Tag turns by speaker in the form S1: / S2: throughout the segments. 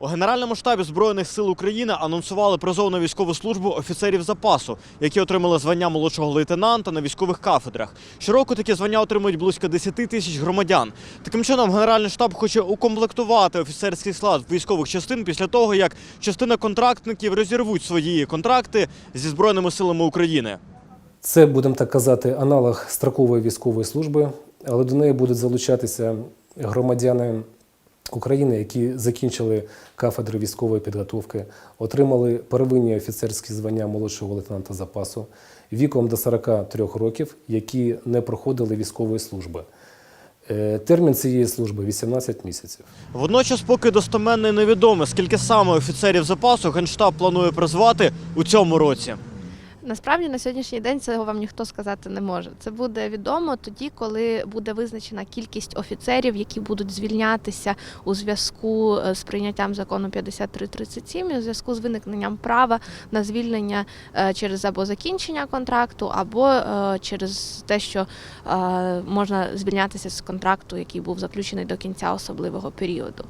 S1: У Генеральному штабі Збройних сил України анонсували призов на військову службу офіцерів запасу, які отримали звання молодшого лейтенанта на військових кафедрах. Щороку такі звання отримують близько 10 тисяч громадян. Таким чином, Генеральний штаб хоче укомплектувати офіцерський склад військових частин після того, як частина контрактників розірвуть свої контракти зі збройними силами України.
S2: Це, будемо так казати, аналог строкової військової служби, але до неї будуть залучатися громадяни України, які закінчили кафедри військової підготовки, отримали первинні офіцерські звання молодшого лейтенанта запасу віком до 43 років, які не проходили військової служби. Е, Термін цієї служби 18 місяців.
S1: Водночас, поки достеменно і невідомо, скільки саме офіцерів запасу Генштаб планує призвати у цьому році.
S3: Насправді на сьогоднішній день цього вам ніхто сказати не може. Це буде відомо тоді, коли буде визначена кількість офіцерів, які будуть звільнятися у зв'язку е, з прийняттям закону 5337, і у зв'язку з виникненням права на звільнення е, через або закінчення контракту, або е, через те, що можна звільнятися з контракту, який був заключений до кінця особливого періоду.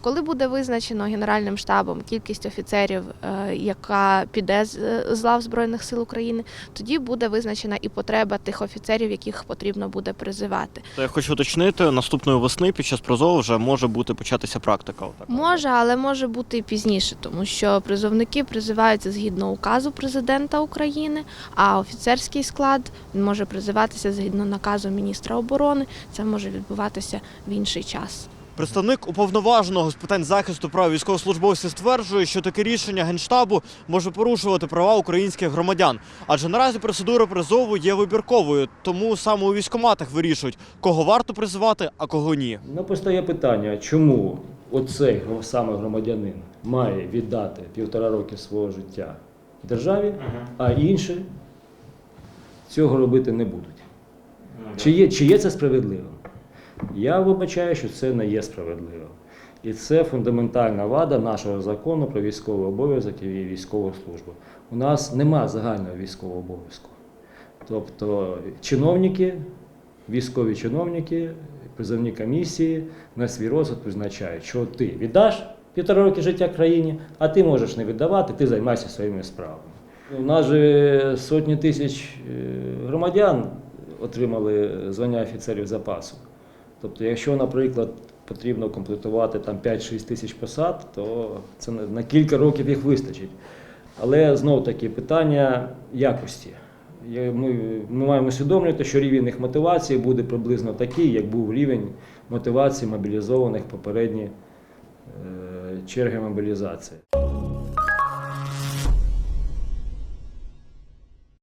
S3: Коли буде визначено Генеральним штабом кількість офіцерів, яка піде з лав Збройних сил України, тоді буде визначена і потреба тих офіцерів, яких потрібно буде призивати.
S1: То я хочу уточнити, наступної весни під час призову вже може бути початися практика. Отак.
S3: Може, але може бути і пізніше, тому що призовники призиваються згідно указу президента України, а офіцерський склад може призиватися згідно наказу міністра оборони. Це може відбуватися в інший час.
S1: Представник уповноваженого з питань захисту прав військовослужбовців стверджує, що таке рішення генштабу може порушувати права українських громадян. Адже наразі процедура призову є вибірковою, тому саме у військкоматах вирішують, кого варто призивати, а кого ні.
S4: Ну, постає питання, чому оцей саме громадянин має віддати півтора роки свого життя державі, а інші цього робити не будуть. Чи є, чи є це справедливо? Я вибачаю, що це не є справедливо. І це фундаментальна вада нашого закону про військовий обов'язок і військову службу. У нас нема загального військового обов'язку. Тобто чиновники, військові чиновники, призовні комісії на свій розсуд визначають, що ти віддаш півтора роки життя країні, а ти можеш не віддавати, ти займайся своїми справами. У нас же сотні тисяч е, громадян отримали звання офіцерів запасу. Тобто, якщо, наприклад, потрібно комплектувати там 5-6 тисяч посад, то це на- кілька років їх вистачить. Але знов таки питання якості. Ми, ми маємо усвідомлювати, що рівень їх мотивації буде приблизно такий, як був рівень мотивації мобілізованих попередні е, черги мобілізації.